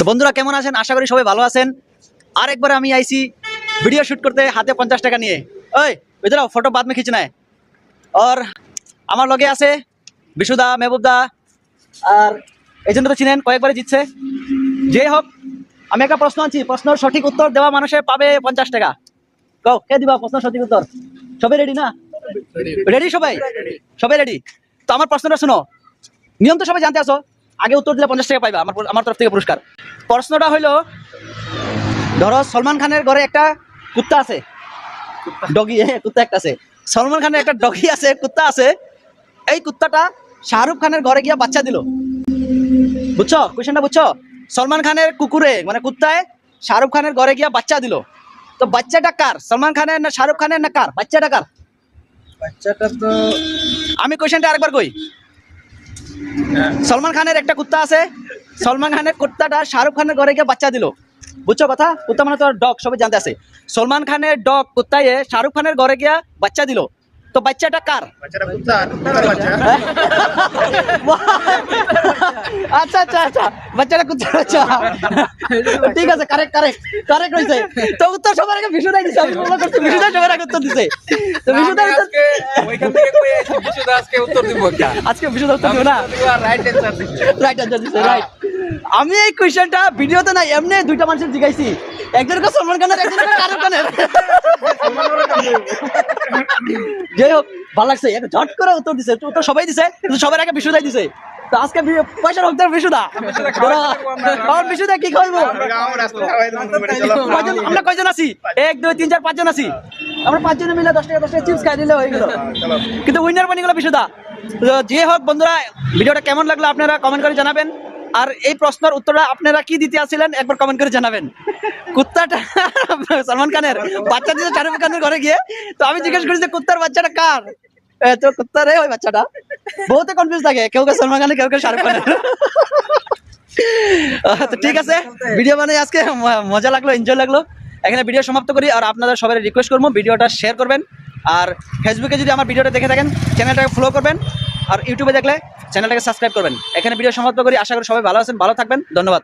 তো বন্ধুরা কেমন আছেন? আশা করি সবাই ভালো আছেন। আরেকবার আমি আইছি ভিডিও শ্যুট করতে হাতে পঞ্চাশ টাকা নিয়ে। ওই বুঝলাম ফটো বাদ মে খিচনা আর আমার লগে আছে বিশুদা মেহবুবদা আর এই জন্য তো চিনেন কয়েকবারে জিতছে। যে হোক আমি একটা প্রশ্ন আনছি। প্রশ্নের সঠিক উত্তর দেওয়া মানুষে পাবে পঞ্চাশ টাকা। কও কে দিবা প্রশ্ন সঠিক উত্তর? সবাই রেডি না? রেডি সবাই? সবাই রেডি তো আমার প্রশ্নটা শোনো। নিয়ম তো সবাই জানতে আসো আগে উত্তর দিলে পঞ্চাশ টাকা পাইবা আমার আমার তরফ থেকে পুরস্কার। প্রশ্নটা হইল ধরো সলমান খানের ঘরে একটা কুত্তা আছে। ডগি হ্যাঁ কুত্তা একটা আছে। সলমান খানের একটা ডগি আছে কুত্তা আছে। এই কুত্তাটা শাহরুখ খানের ঘরে গিয়া বাচ্চা দিল। বুঝছ? কোয়েশনটা বুঝছ? সলমান খানের কুকুরে মানে কুত্তায় শাহরুখ খানের ঘরে গিয়া বাচ্চা দিল। তো বাচ্চাটা কার? সলমান খানের না শাহরুখ খানের না কার? বাচ্চাটা কার? বাচ্চাটা তো আমি কোয়েশনটা আরেকবার কই। সলমান খানের একটা কুত্তা আছে। সলমান খানের কুত্তাটা শাহরুখ খানের ঘরে গিয়ে বাচ্চা দিল। বুঝছ কথা? কুত্তা মানে তোর ডগ সবাই জানতে আছে। সলমান খানের ডগ কুত্তায় শাহরুখ খানের ঘরে গিয়া বাচ্চা দিল। তো বাচ্চাটা কার? বাচ্চাটা কুত্তা বাচ্চা। আচ্ছা আচ্ছা আচ্ছা। বাচ্চাটা কুত্তার বাচ্চা ঠিক আছে কারেক্ট কারেক্ট কারেক্ট হয়েছে। তো উত্তর সবার আগে বিশুদাই দিছে আমি বলব করছি বিশুদাই সবার আগে উত্তর দিছে। তো উত্তর আজকে ওইখান থেকে কই বিশুদ্ধ আজকে উত্তর দিব একটা। আজকে বিশুদা উত্তর দিও না? রাইট অ্যান্সার দিচ্ছে। রাইট আনসার দিছে রাইট আমি এই কোশ্চেনটা ভিডিওতে না এমনি দুইটা মানুষের জিগাইছি। একজনকে সলমান খানের একজনকে শাহরুখ খানের। যাই হোক ভালো লাগছে। ঝট করে উত্তর দিছে উত্তর সবাই দিছে কিন্তু সবার আগে বিশুদাই দিছে। আজকে বি- পয়সার বিশুদা। আমার বিশুদা কি। কয়জন আমরা কয়জন আছি? এক, দুই, তিন, চার, পাঁচজন আছি। আমরা পাঁচজনে মিলে দশ টাকা দশ টাকা চিপস খাই দিলে হয়ে গেল। কিন্তু উইনার বানি গেল বিশুদা যে হোক, বন্ধুরা, ভিডিওটা কেমন লাগল আপনারা কমেন্ট করে জানাবেন। আর এই প্রশ্নের উত্তরটা আপনারা কি দিতে আসছিলেন, একবার কমেন্ট করে জানাবেন। কুত্তাটা সলমান খানের, বাচ্চা দিতে শাহরুখ খানের ঘরে গিয়ে। তো আমি জিজ্ঞেস করি যে, কুত্তার বাচ্চাটা কার? তো কুত্তার ওই বাচ্চাটা। বহুতে কনফিউজ থাকে কেউ কেউ সলমান খানের কেউ কেউ শাহরুখ খানের। তো ঠিক আছে ভিডিও মানে আজকে মজা লাগল এনজয় লাগল। এখানে ভিডিও সমাপ্ত করি আর আপনাদের সবাই রিকোয়েস্ট করব ভিডিওটা শেয়ার করবেন। আর ফেসবুকে যদি আমার ভিডিওটা দেখে থাকেন চ্যানেলটাকে ফলো করবেন আর ইউটিউবে দেখলে চ্যানেলটাকে সাবস্ক্রাইব করবেন। এখানে ভিডিও সমাপ্ত করি আশা করি সবাই ভালো আছেন ভালো থাকবেন ধন্যবাদ।